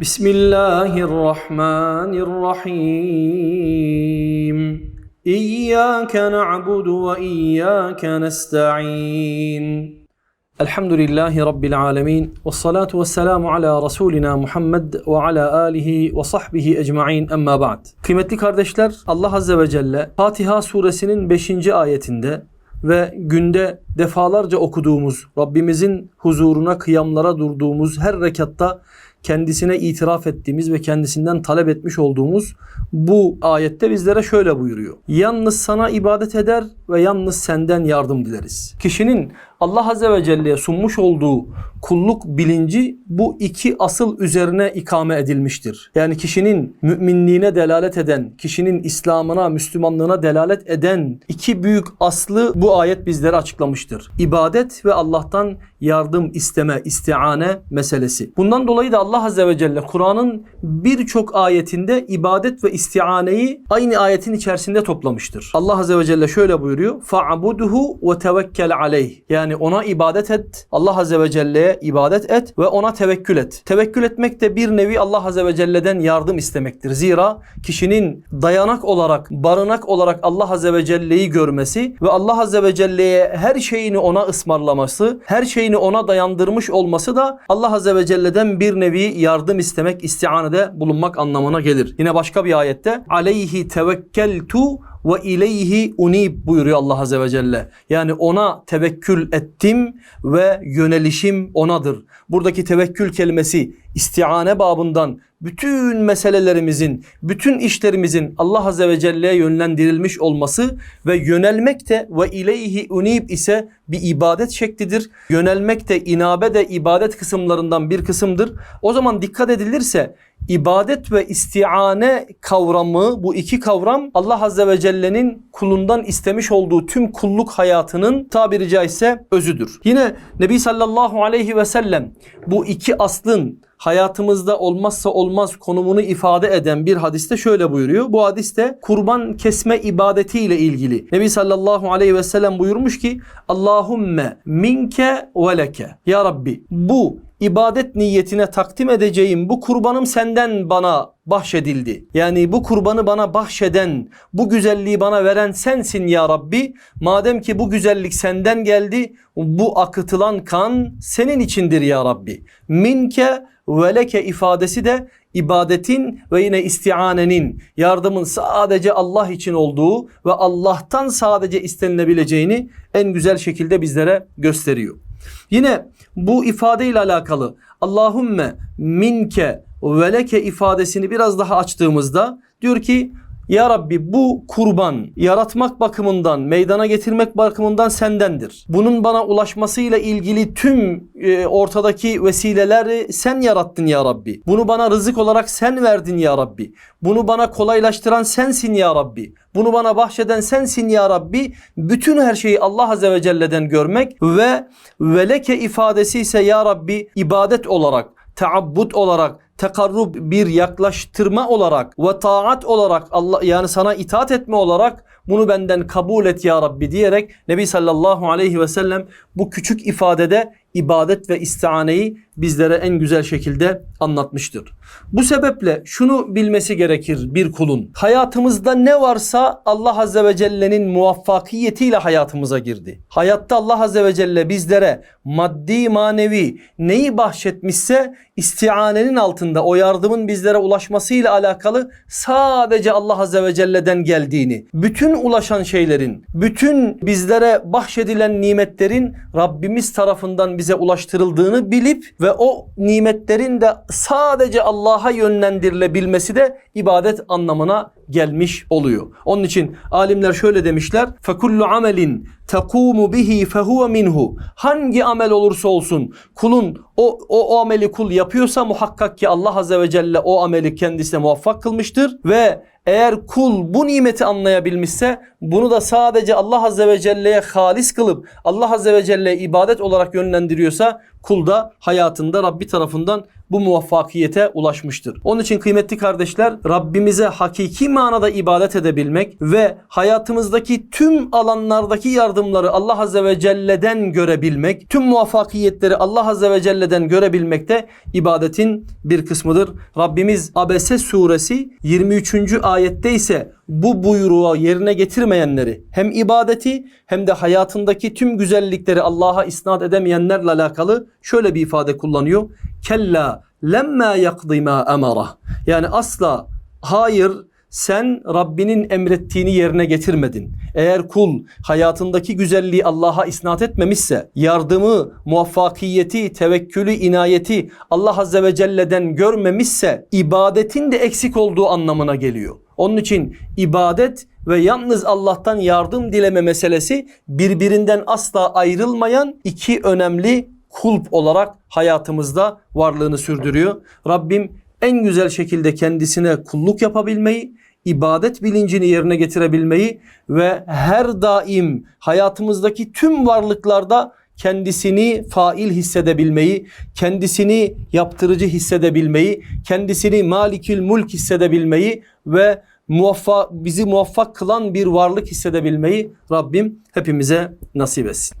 بسم الله الرحمن الرحيم إياك نعبد وإياك نستعين الحمد لله رب العالمين والصلاة والسلام على رسولنا Muhammed ve ala alihi ve sahbihi ecmaîn emma ba'd. Kıymetli kardeşler Allah Azze ve Celle Fatiha suresinin 5. ayetinde ve günde defalarca okuduğumuz Rabbimizin huzuruna kıyamlara durduğumuz her rekatta kendisine itiraf ettiğimiz ve kendisinden talep etmiş olduğumuz bu ayette bizlere şöyle buyuruyor. Yalnız sana ibadet eder ve yalnız senden yardım dileriz. Kişinin Allah Azze ve Celle'ye sunmuş olduğu kulluk bilinci bu iki asıl üzerine ikame edilmiştir. Yani kişinin müminliğine delalet eden, kişinin İslam'ına, Müslümanlığına delalet eden iki büyük aslı bu ayet bizlere açıklamıştır. İbadet ve Allah'tan yardım isteme, istiane meselesi. Bundan dolayı da Allah Azze ve Celle Kur'an'ın birçok ayetinde ibadet ve istianeyi aynı ayetin içerisinde toplamıştır. Allah Azze ve Celle şöyle buyuruyor. فَعْبُدُهُ وَتَوَكَّلْ عَلَيْهِ Yani ona ibadet et. Allah Azze ve Celle'ye ibadet et ve ona tevekkül et. Tevekkül etmek de bir nevi Allah Azze ve Celle'den yardım istemektir. Zira kişinin dayanak olarak, barınak olarak Allah Azze ve Celle'yi görmesi ve Allah Azze ve Celle'ye her şeyini ona ısmarlaması, her şeyini ona dayandırmış olması da Allah Azze ve Celle'den bir nevi yardım istemek, istianede bulunmak anlamına gelir. Yine başka bir ayette aleyhi tevekkeltu ve ileyhi unib buyuruyor Allah Azze ve Celle. Yani ona tevekkül ettim ve yönelişim onadır. Buradaki tevekkül kelimesi istiane babından bütün meselelerimizin, bütün işlerimizin Allah Azze ve Celle'ye yönlendirilmiş olması ve yönelmek de ve ileyhi unib ise bir ibadet şeklidir. Yönelmek de inabe de ibadet kısımlarından bir kısımdır. O zaman dikkat edilirse ibadet ve istiane kavramı bu iki kavram Allah Azze ve Celle'nin kulundan istemiş olduğu tüm kulluk hayatının tabiri caizse özüdür. Yine Nebi sallallahu aleyhi ve sellem bu iki aslın hayatımızda olmazsa olmaz konumunu ifade eden bir hadiste şöyle buyuruyor. Bu hadiste kurban kesme ibadetiyle ilgili. Nebi sallallahu aleyhi ve sellem buyurmuş ki Allahumme minke ve leke. Ya Rabbi bu ibadet niyetine takdim edeceğim bu kurbanım senden bana bahşedildi. Yani bu kurbanı bana bahşeden, bu güzelliği bana veren sensin ya Rabbi. Madem ki bu güzellik senden geldi, bu akıtılan kan senin içindir ya Rabbi. Minke ve leke ifadesi de ibadetin ve yine istianenin, yardımın sadece Allah için olduğu ve Allah'tan sadece istenilebileceğini en güzel şekilde bizlere gösteriyor. Yine bu ifade ile alakalı Allahümme minke ve leke ifadesini biraz daha açtığımızda diyor ki ya Rabbi bu kurban yaratmak bakımından, meydana getirmek bakımından sendendir. Bunun bana ulaşmasıyla ilgili tüm e, ortadaki vesileleri sen yarattın ya Rabbi. Bunu bana rızık olarak sen verdin ya Rabbi. Bunu bana kolaylaştıran sensin ya Rabbi. Bunu bana bahşeden sensin ya Rabbi. Bütün her şeyi Allah Azze ve Celle'den görmek ve veleke ifadesi ise ya Rabbi ibadet olarak, taabbut olarak, tekarrub bir yaklaştırma olarak ve taat olarak Allah yani sana itaat etme olarak bunu benden kabul et ya Rabbi diyerek Nebi sallallahu aleyhi ve sellem bu küçük ifadede ibadet ve istianeyi bizlere en güzel şekilde anlatmıştır. Bu sebeple şunu bilmesi gerekir bir kulun. Hayatımızda ne varsa Allah Azze ve Celle'nin muvaffakiyetiyle hayatımıza girdi. Hayatta Allah Azze ve Celle bizlere maddi manevi neyi bahşetmişse istianenin altında o yardımın bizlere ulaşmasıyla alakalı sadece Allah Azze ve Celle'den geldiğini, bütün ulaşan şeylerin, bütün bizlere bahşedilen nimetlerin Rabbimiz tarafından bize ulaştırıldığını bilip ve o nimetlerin de sadece Allah'a yönlendirilebilmesi de ibadet anlamına gelmiş oluyor. Onun için alimler şöyle demişler. Fekullu amelin tekumu bihi fehuve minhu. Hangi amel olursa olsun kulun o, o, o ameli kul yapıyorsa muhakkak ki Allah Azze ve Celle o ameli kendisine muvaffak kılmıştır ve eğer kul bu nimeti anlayabilmişse bunu da sadece Allah Azze ve Celle'ye halis kılıp Allah Azze ve Celle'ye ibadet olarak yönlendiriyorsa kul da hayatında Rabbi tarafından bu muvaffakiyete ulaşmıştır. Onun için kıymetli kardeşler Rabbimize hakiki manada ibadet edebilmek ve hayatımızdaki tüm alanlardaki yardımları Allah Azze ve Celle'den görebilmek, tüm muvaffakiyetleri Allah Azze ve Celle'den görebilmek de ibadetin bir kısmıdır. Rabbimiz Abese suresi 23. ayette ise bu buyruğu yerine getirmeyenleri hem ibadeti hem de hayatındaki tüm güzellikleri Allah'a isnat edemeyenlerle alakalı şöyle bir ifade kullanıyor. Kella lemma yakdi ma emara. Yani asla hayır sen Rabbinin emrettiğini yerine getirmedin. Eğer kul hayatındaki güzelliği Allah'a isnat etmemişse, yardımı, muvaffakiyeti, tevekkülü, inayeti Allah Azze ve Celle'den görmemişse, ibadetin de eksik olduğu anlamına geliyor. Onun için ibadet ve yalnız Allah'tan yardım dileme meselesi birbirinden asla ayrılmayan iki önemli kulp olarak hayatımızda varlığını sürdürüyor. Rabbim en güzel şekilde kendisine kulluk yapabilmeyi, ibadet bilincini yerine getirebilmeyi ve her daim hayatımızdaki tüm varlıklarda kendisini fail hissedebilmeyi, kendisini yaptırıcı hissedebilmeyi, kendisini malikül mulk hissedebilmeyi ve muvaffak, bizi muvaffak kılan bir varlık hissedebilmeyi Rabbim hepimize nasip etsin.